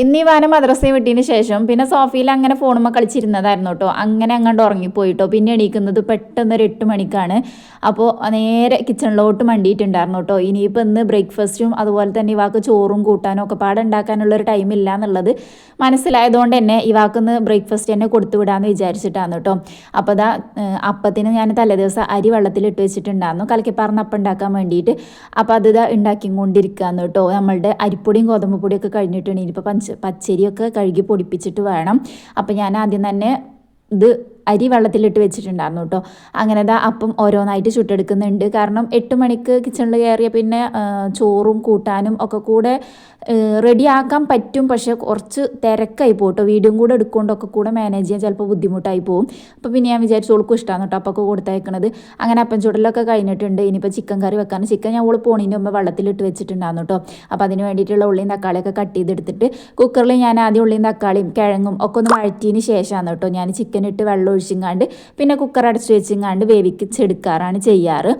ഇന്ന് ഈ വാനം വിട്ടതിന് ശേഷം പിന്നെ സോഫയിൽ അങ്ങനെ ഫോണുമ്മ കളിച്ചിരുന്നതായിരുന്നു കേട്ടോ. അങ്ങനെ അങ്ങോട്ട് ഉറങ്ങിപ്പോയിട്ടോ. പിന്നെ എണീക്കുന്നത് പെട്ടെന്ന് ഒരു എട്ട് മണിക്കാണ്. അപ്പോൾ നേരെ കിച്ചണിലോട്ട് മണ്ടിയിട്ടുണ്ടായിരുന്നു കേട്ടോ. ഇനിയിപ്പോൾ ഇന്ന് ബ്രേക്ക്ഫാസ്റ്റും അതുപോലെ തന്നെ ഇവാക്ക് ചോറും കൂട്ടാനും ഒക്കെ പാടെ ഉണ്ടാക്കാനുള്ള ഒരു ടൈം ഇല്ല എന്നുള്ളത് മനസ്സിലായതുകൊണ്ട് തന്നെ ഇവാക്കിന്ന് ബ്രേക്ക്ഫാസ്റ്റ് തന്നെ കൊടുത്തു വിടാമെന്ന് വിചാരിച്ചിട്ടാണ് കേട്ടോ. അപ്പോൾ അതാ അപ്പത്തിന് ഞാൻ തലേദിവസം അരി വെള്ളത്തിൽ വെള്ളത്തിലിട്ട് വെച്ചിട്ടുണ്ടായിരുന്നു. കലക്കിപ്പാർന്ന് അപ്പം ഉണ്ടാക്കാൻ വേണ്ടിയിട്ട്. അപ്പോൾ അത് ഇതാ ഉണ്ടാക്കിക്കൊണ്ടിരിക്കുകയെന്ന് കേട്ടോ. നമ്മളുടെ അരിപ്പൊടിയും ഗോതമ്പ് പൊടിയൊക്കെ കഴിഞ്ഞിട്ടുണ്ട്. ഇനിയിപ്പോൾ പച്ചരിയൊക്കെ കഴുകി പൊടിപ്പിച്ചിട്ട് വേണം. അപ്പോൾ ഞാൻ ആദ്യം തന്നെ ഇത് അരി വെള്ളത്തിലിട്ട് വെച്ചിട്ടുണ്ടായിരുന്നു കേട്ടോ അങ്ങനെ ദാ അപ്പം ഓരോന്നായിട്ട് ചുട്ടെടുക്കുന്നുണ്ട്. കാരണം എട്ട് മണിക്ക് കിച്ചണിൽ കയറിയ പിന്നെ ചോറും കൂട്ടാനും ഒക്കെ കൂടെ റെഡിയാക്കാൻ പറ്റും പക്ഷേ കുറച്ച് തിരക്കായി പോട്ടോ വീഡിയോ കൂടെ എടുക്കൊണ്ടൊക്കെ കൂടെ മാനേജ് ചെയ്യാൻ ചിലപ്പോൾ ബുദ്ധിമുട്ടായി പോകും അപ്പോൾ പിന്നെ ഞാൻ വിചാരിച്ചു ഓൾക്കും ഇഷ്ടമാണ് കേട്ടോ അപ്പോൾ കൊടുത്തയക്കണത്. അങ്ങനെ അപ്പം ചുടലൊക്കെ കഴിഞ്ഞിട്ടുണ്ട്. ഇനിയിപ്പോൾ ചിക്കൻ കറി വെക്കാൻ ചിക്കൻ ഞാൻ ഓൾ പോണിന്റെ മുമ്പ് വെള്ളത്തിലിട്ട് വെച്ചിട്ടുണ്ടായിരുന്നു കേട്ടോ അപ്പോൾ അതിന് വേണ്ടിയിട്ടുള്ള ഉള്ളിയും തക്കാളിയൊക്കെ കട്ട് ചെയ്തെടുത്തിട്ട് കുക്കറിൽ ഞാൻ ആദ്യം ഉള്ളിയും തക്കാളിയും കിഴങ്ങും ഒക്കെ ഒന്ന് വഴറ്റിയതിന് ശേഷമാണ് കേട്ടോ ഞാൻ ചിക്കൻ ഇട്ട് വെള്ളം ഒഴിച്ചിങ്ങാണ്ട് പിന്നെ കുക്കർ അടച്ച് വെച്ചിങ്ങാണ്ട് വേവിച്ചെടുക്കാറാണ് ചെയ്യാറ്.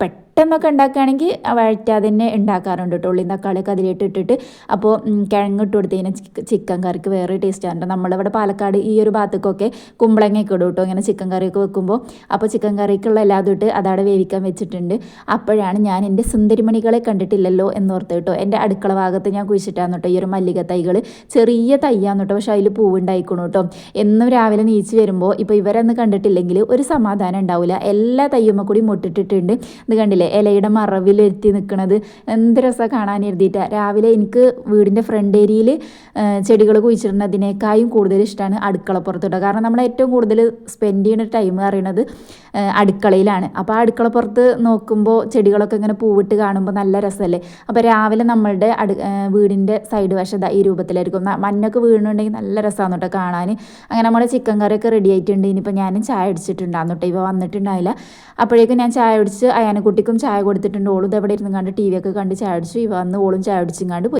പെട്ടെന്ന് പെട്ടെന്നൊക്കെ ഉണ്ടാക്കുകയാണെങ്കിൽ വഴറ്റാതെ തന്നെ ഉണ്ടാക്കാറുണ്ട് കേട്ടോ. ഉള്ളിയും തക്കാളിയൊക്കെ അതിലിട്ട് ഇട്ടിട്ട് അപ്പോൾ കിഴങ്ങ് ഇട്ട് കൊടുത്ത് കഴിഞ്ഞാൽ ചിക്കൻ കറിക്ക് വേറെ ടേസ്റ്റ് ആണ്. നമ്മളിവിടെ പാലക്കാട് ഈ ഒരു ഭാഗത്തേക്കൊക്കെ കുമ്പളങ്ങയൊക്കെ ഇടും കേട്ടോ. ഇങ്ങനെ ചിക്കൻ കറിയൊക്കെ വെക്കുമ്പോൾ. അപ്പോൾ ചിക്കൻ കറിക്കുള്ള എല്ലാതും ഇട്ട് അതവിടെ വേവിക്കാൻ വെച്ചിട്ടുണ്ട്. അപ്പോഴാണ് ഞാൻ എന്റെ സുന്ദരിമണികളെ കണ്ടിട്ടില്ലല്ലോ എന്നോർത്ത് കേട്ടോ. എന്റെ അടുക്കള ഭാഗത്ത് ഞാൻ കുഴിച്ചിട്ടാന്ന് കേട്ടോ. ഈ ഒരു മല്ലിക തൈകൾ ചെറിയ തയ്യാന്ന് കേട്ടോ. പക്ഷേ അതിൽ പൂവുണ്ടായിക്കണു കേട്ടോ. എന്നും രാവിലെ നീച്ച് വരുമ്പോൾ ഇപ്പോൾ ഇവരൊന്നും കണ്ടിട്ടില്ലെങ്കിൽ ഒരു സമാധാനം ഉണ്ടാവില്ല എല്ലാ തയ്യുമ്മ കൂടി മുട്ടിട്ടിട്ടുണ്ട്. ഇത് കണ്ടില്ല? കണ്ടില്ലേ ഇലയുടെ മറവിലെത്തി നിൽക്കുന്നത് എന്ത് രസമാണ് കാണാൻ എഴുതിയിട്ട്. രാവിലെ എനിക്ക് വീടിന്റെ ഫ്രണ്ട് ഏരിയയിൽ ചെടികൾ കുഴിച്ചിടുന്നതിനേക്കായും കൂടുതൽ ഇഷ്ടമാണ് അടുക്കളപ്പുറത്തിട്ട്. കാരണം നമ്മൾ ഏറ്റവും കൂടുതൽ സ്പെൻഡ് ചെയ്യുന്ന ടൈം പറയുന്നത് അടുക്കളയിലാണ്. അപ്പോൾ ആ അടുക്കളപ്പുറത്ത് നോക്കുമ്പോൾ ചെടികളൊക്കെ ഇങ്ങനെ പൂവിട്ട് കാണുമ്പോൾ നല്ല രസമല്ലേ? അപ്പോൾ രാവിലെ നമ്മളുടെ അടു വീടിന്റെ സൈഡ് വശം ഈ രൂപത്തിലായിരിക്കും. മഞ്ഞൊക്കെ വീണുണ്ടെങ്കിൽ നല്ല രസമാണ് കേട്ടോ കാണാൻ. അങ്ങനെ നമ്മുടെ ചിക്കൻ കറിയൊക്കെ റെഡി ആയിട്ടുണ്ട്. ഇനിയിപ്പോൾ ഞാനും ചായ അടിച്ചിട്ടുണ്ടായിരുന്നു കേട്ടോ. ഇപ്പോൾ വന്നിട്ടുണ്ടായില്ല. അപ്പോഴേക്കും ഞാൻ ചായ അടിച്ച് അയാനെക്കുട്ടിക്കും ചായ കൊടുത്തിട്ടുണ്ട്. ഓളും ഇതെവിടെ ഇരുന്ന് കണ്ട് ടി വി ഒക്കെ കണ്ട് ചായ അടിച്ചു. വന്ന് ഓളും ചായ അടിച്ചും കണ്ട്